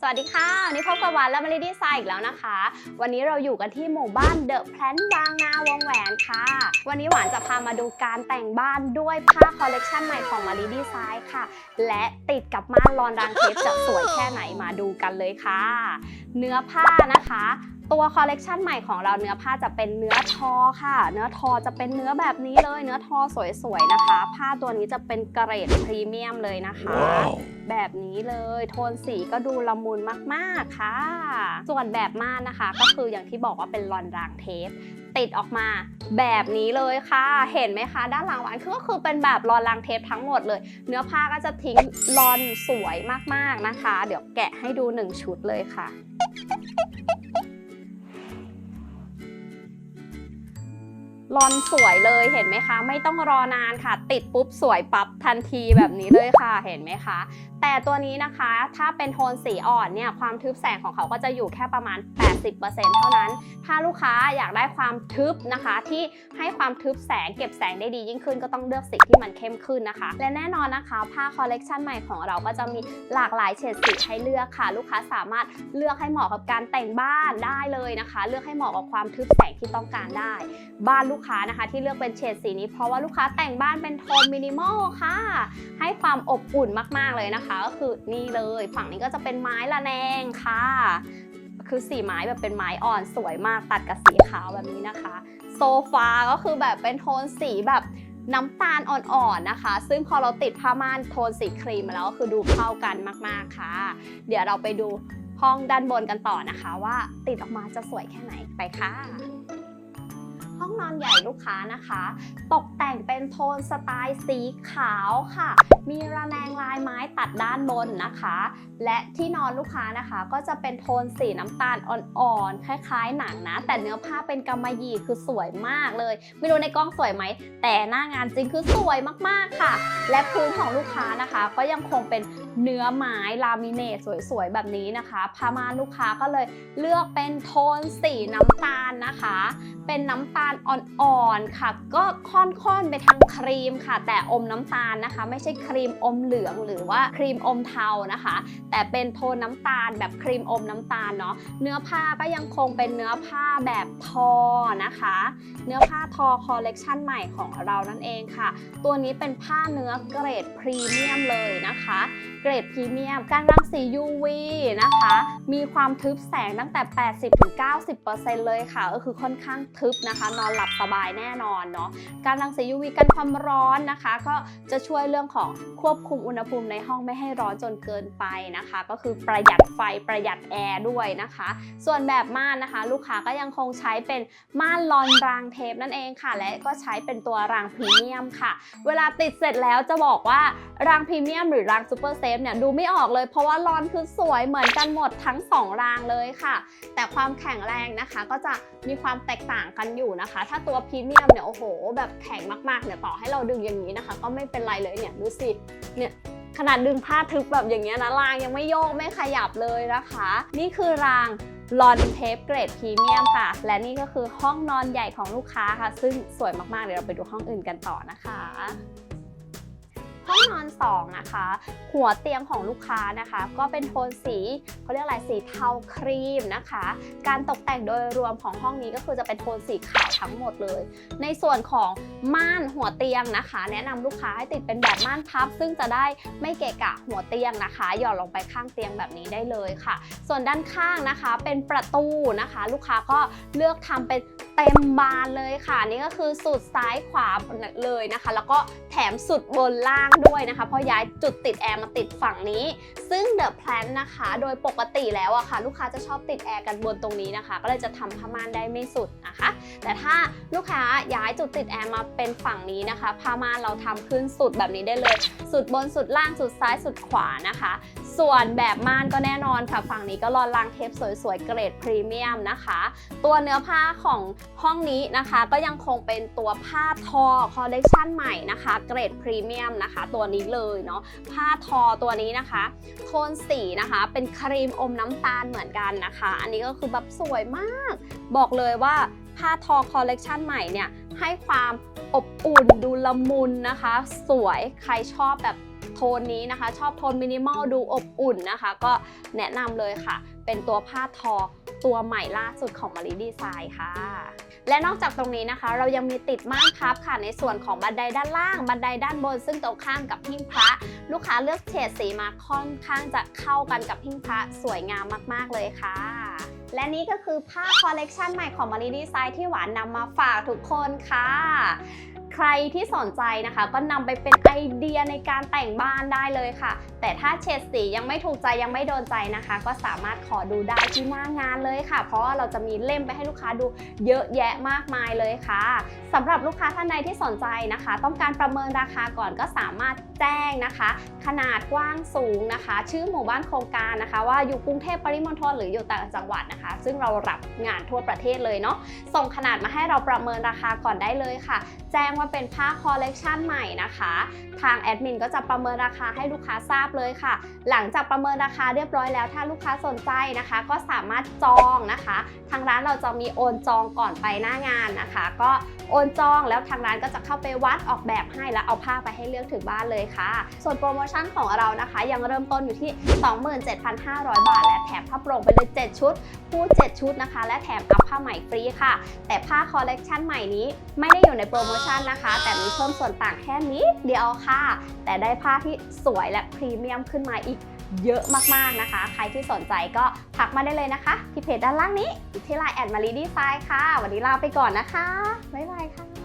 สวัสดีค่ะวันนี้พบกับวานและมาริดีไซน์อีกแล้วนะคะ วันนี้เราอยู่กันที่หมู่บ้านเดอะแพลนบางนาวงแหวนค่ะ วันนี้หวานจะพามาดูการแต่งบ้านด้วยผ้าคอลเลกชันใหม่ของมาริดีไซน์ค่ะ และติดกับม่านลอนรางเทปจะสวยแค่ไหนมาดูกันเลยค่ะ เนื้อผ้านะคะ ตัวคอลเลกชันใหม่ของเราเนื้อผ้าจะเป็นเนื้อทอค่ะ เนื้อทอจะเป็นเนื้อแบบนี้เลย เนื้อทอสวยๆนะคะ ผ้าตัวนี้จะเป็นเกรดพรีเมียมเลยนะคะแบบนี้เลย โทนสีก็ดูละมุนมากๆค่ะ ส่วนแบบม่านนะคะ ก็คืออย่างที่บอกว่าเป็นลอนรางเทปติดออกมาแบบนี้เลยค่ะ เห็นไหมคะ ด้านหลังหวานคือก็คือเป็นแบบลอนรางเทปทั้งหมดเลย เนื้อผ้าก็จะทิ้งลอนสวยมากๆนะคะ เดี๋ยวแกะให้ดูหนึ่งชุดเลยค่ะ รอนสวยเลยเห็นไหมคะ ไม่ต้องรอนานค่ะ ติดปุ๊บสวยปั๊บทันทีแบบนี้เลยค่ะเห็นไหมคะแต่ตัวนี้นะคะถ้าเป็นโทนสีอ่อนเนี่ยความทึบแสงของเขาก็จะอยู่แค่ประมาณ 80%เท่านั้น ถ้าลูกค้าอยากได้ความทึบนะคะ ที่ให้ความทึบแสงเก็บแสงได้ดียิ่งขึ้นก็ต้องเลือกสีที่มันเข้มขึ้นนะคะ และแน่นอนนะคะผ้าคอลเลกชันใหม่ของเราก็จะมีหลากหลายเฉดสีให้เลือกค่ะ ลูกค้าสามารถเลือกให้เหมาะกับการแต่งบ้านได้เลยนะคะ เลือกให้เหมาะกับความทึบแสงที่ต้องการได้ บ้านลูกค้านะคะ ที่เลือกเป็นเฉดสีนี้เพราะว่าลูกค้าแต่งบ้านเป็นโทนมินิมอลค่ะ ให้ความอบอุ่นมากๆเลยนะคะก็คือนี่เลยฝั่งนี้ก็จะเป็นไม้ละแนงค่ะ คือสีไม้แบบเป็นไม้อ่อนสวยมากตัดกับสีขาวแบบนี้นะคะ โซฟาก็คือแบบเป็นโทนสีแบบน้ำตาลอ่อนๆนะคะ ซึ่งพอเราติดผ้าม่านโทนสีครีมมาแล้วก็คือดูเข้ากันมากๆค่ะ เดี๋ยวเราไปดูห้องด้านบนกันต่อนะคะ ว่าติดออกมาจะสวยแค่ไหนไปค่ะ องนอนใหญ่ลูกค้านะคะ ตกแต่งเป็นโทนสไตล์สีขาวค่ะ มีระแนงลายไม้ตัดด้านบนนะคะ และที่นอนลูกค้านะคะก็จะเป็นโทนสีน้ำตาลอ่อนๆ คล้ายๆ หนังนะ แต่เนื้อผ้าเป็นกำมะหยี่คือสวยมากเลย ไม่รู้ในกล้องสวยไหม แต่หน้างานจริงคือสวยมากๆค่ะ และพื้นของลูกค้านะคะ ก็ยังคงเป็นเนื้อไม้ลามิเนตสวยๆ แบบนี้นะคะพามาลูกค้าก็เลยเลือกเป็นโทนสีน้ำตาลนะคะ เป็นน้ำตาลอ่อนๆค่ะ ก็ค่อนๆไปทางครีมค่ะ แต่อมน้ำตาลนะคะ ไม่ใช่ครีมอมเหลืองหรือว่าครีมอมเทานะคะ แต่เป็นโทนน้ำตาลแบบครีมอมน้ำตาลเนาะเนื้อผ้าก็ยังคงเป็นเนื้อผ้าแบบทอนะคะ เนื้อผ้าทอคอลเลกชันใหม่ของเรานั่นเองค่ะ ตัวนี้เป็นผ้าเนื้อเกรดพรีเมียมเลยนะคะ เกรดพรีเมียมการรังสี UV นะคะ มีความทึบแสงตั้งแต่ 80-90%เลยค่ะ ก็คือค่อนข้างทึบนะคะ นอนหลับสบายแน่นอนเนาะการรังสี UV กันความร้อนนะคะ ก็จะช่วยเรื่องของควบคุมอุณหภูมิในห้องไม่ให้ร้อนจนเกินไปนะคะ ก็คือประหยัดไฟประหยัดแอร์ด้วยนะคะ ส่วนแบบม่านนะคะ ลูกค้าก็ยังคงใช้เป็นม่านลอนรางเทปนั่นเองค่ะ และก็ใช้เป็นตัวรางพรีเมียมค่ะ เวลาติดเสร็จแล้วจะบอกว่ารางพรีเมียมหรือรางซูเปอร์เซฟเนี่ยดูไม่ออกเลยเพราะว่าลอนคือสวยเหมือนกันหมดทั้ง 2 รางเลยค่ะ แต่ความแข็งแรงนะคะก็จะมีความแตกต่างางกันอยู่นะคะ ถ้าตัวพรีเมียมเนี่ยโอ้โห แบบแข็งมากๆเนี่ยต่อให้เราดึงอย่างนี้นะคะ ก็ไม่เป็นไรเลยเนี่ยดูสิเนี่ยขนาดดึงผ้าทึบแบบอย่างเงี้ยนะรางยังไม่โยกไม่ขยับเลยนะคะ นี่คือรางลอนเทปเกรดพรีเมียมค่ะ และนี่ก็คือห้องนอนใหญ่ของลูกค้าค่ะ ซึ่งสวยมากๆ เดี๋ยวเราไปดูห้องอื่นกันต่อนะคะ ห้องนอน2นะคะ หัวเตียงของลูกค้านะคะ ก็เป็นโทนสีเขาเรียกอะไรสีเทาครีมนะคะ การตกแต่งโดยรวมของห้องนี้ก็คือจะเป็นโทนสีขาวทั้งหมดเลย ในส่วนของม่านหัวเตียงนะคะ แนะนำลูกค้าให้ติดเป็นแบบม่านพับ ซึ่งจะได้ไม่เกะกะหัวเตียงนะคะ หย่อนลงไปข้างเตียงแบบนี้ได้เลยค่ะ ส่วนด้านข้างนะคะเป็นประตูนะคะ ลูกค้าก็เลือกทำเป็น เต็มบานเลยค่ะนี่ก็คือสุดซ้ายขวาเลยนะคะ แล้วก็แถมสุดบนล่างด้วยนะคะ เพราะย้ายจุดติดแอร์มาติดฝั่งนี้ ซึ่ง The Plan นะคะ โดยปกติแล้วอะค่ะ ลูกค้าจะชอบติดแอร์กันบนตรงนี้นะคะ ก็เลยจะทำผ้าม่านได้ไม่สุดนะคะ แต่ถ้าลูกค้าย้ายจุดติดแอร์มาเป็นฝั่งนี้นะคะผ้าม่านเราทำขึ้นสุดแบบนี้ได้เลย สุดบนสุดล่างสุดซ้ายสุดขวานะคะ ส่วนแบบม่านก็แน่นอนค่ะฝั่งนี้ก็รอนรางเทปสวยๆเกรดพรีเมียมนะคะ ตัวเนื้อผ้าของห้องนี้นะคะ ก็ยังคงเป็นตัวผ้าทอคอลเลกชันใหม่นะคะ เกรดพรีเมียมนะคะ ตัวนี้เลยเนาะผ้าทอตัวนี้นะคะ โทนสีนะคะเป็นครีมอมน้ำตาลเหมือนกันนะคะ อันนี้ก็คือแบบสวยมาก บอกเลยว่าผ้าทอคอลเลกชันใหม่เนี่ยให้ความอบอุ่นดูละมุนนะคะ สวยใครชอบแบบ โทนนี้นะคะ ชอบโทนมินิมอลดูอบอุ่นนะคะ ก็แนะนำเลยค่ะ เป็นตัวผ้าทอตัวใหม่ล่าสุดของมารีดีไซน์ค่ะ และนอกจากตรงนี้นะคะ เรายังมีติดม่านพับค่ะในส่วนของบันไดด้านล่าง บันไดด้านบน ซึ่งตรงข้ามกับหิ้งพระ ลูกค้าเลือกเฉดสีมาค่อนข้างจะเข้ากันกับหิ้งพระสวยงามมาก ๆ เลยค่ะและนี่ก็คือผ้าคอลเลกชันใหม่ของมารีดีไซน์ที่หวานนำมาฝากทุกคนค่ะ ใครที่สนใจนะคะ ก็นำไปเป็นไอเดียในการแต่งบ้านได้เลยค่ะแต่ถ้าเฉดสียังไม่ถูกใจยังไม่โดนใจนะคะ ก็สามารถขอดูได้ที่หน้างานเลยค่ะ เพราะว่าเราจะมีเล่มไปให้ลูกค้าดูเยอะแยะมากมายเลยค่ะสำหรับลูกค้าท่านใดที่สนใจนะคะ ต้องการประเมินราคาก่อนก็สามารถแจ้งนะคะ ขนาดกว้างสูงนะคะ ชื่อหมู่บ้านโครงการนะคะ ว่าอยู่กรุงเทพปริมณฑลหรืออยู่ต่างจังหวัดนะคะ ซึ่งเรารับงานทั่วประเทศเลยเนาะส่งขนาดมาให้เราประเมินราคาก่อนได้เลยค่ะ แจ้งว่าเป็นผ้าคอลเลกชันใหม่นะคะ ทางแอดมินก็จะประเมินราคาให้ลูกค้าทราบเลยค่ะ หลังจากประเมินราคาเรียบร้อยแล้ว ถ้าลูกค้าสนใจนะคะ ก็สามารถจองนะคะ ทางร้านเราจะมีโอนจองก่อนไปหน้างานนะคะ ก็โอนจองแล้วทางร้านก็จะเข้าไปวัดออกแบบให้แล้วเอาผ้าไปให้เลือกถึงบ้านเลยค่ะ ส่วนโปรโมชั่นของเรานะคะ ยังเริ่มต้นอยู่ที่ 27,500 บาท และแถมผ้าโปร่งไปเลย 7 ชุดคู่7ชุดนะคะ และแถมอัพผ้าใหม่ฟรีค่ะ แต่ผ้าคอลเลกชันใหม่นี้ไม่ได้อยู่ในโปรโมชั่นนะคะ แต่มีเพิ่มส่วนต่างแค่นิดเดียวค่ะ แต่ได้ผ้าที่สวยและพรีเมียมขึ้นมาอีกเยอะมากๆนะคะ ใครที่สนใจก็ทักมาได้เลยนะคะ ที่เพจด้านล่างนี้ที่ไลน์แอดมารีดีไซน์ค่ะ วันนี้ลาไปก่อนนะคะ บ๊ายบายค่ะ